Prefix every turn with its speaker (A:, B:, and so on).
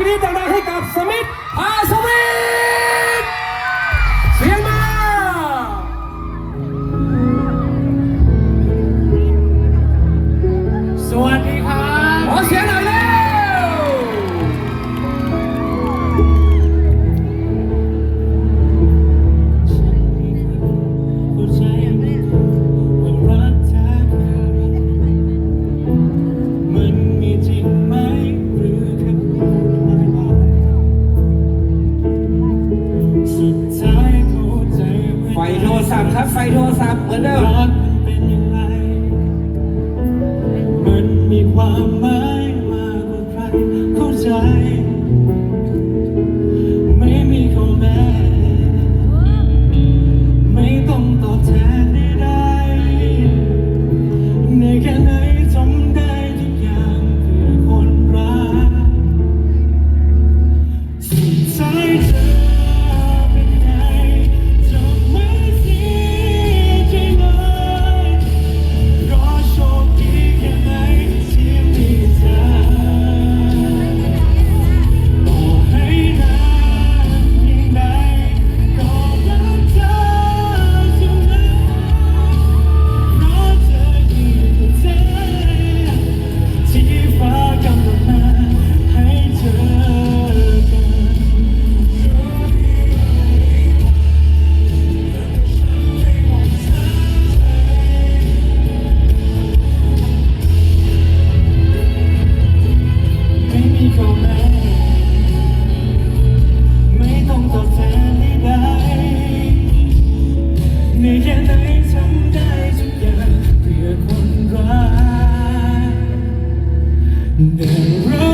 A: กรี๊ดดังๆให้กับสมิธอาสมิธเสียงมา
B: สวัสดีครับ ขอเ
A: สียงหน่อยเลย
C: ศัครับ ไฟ
D: โทรศัพท์เหมือนเดิม
C: รัเป็นยังไงมันมีความหมาย And There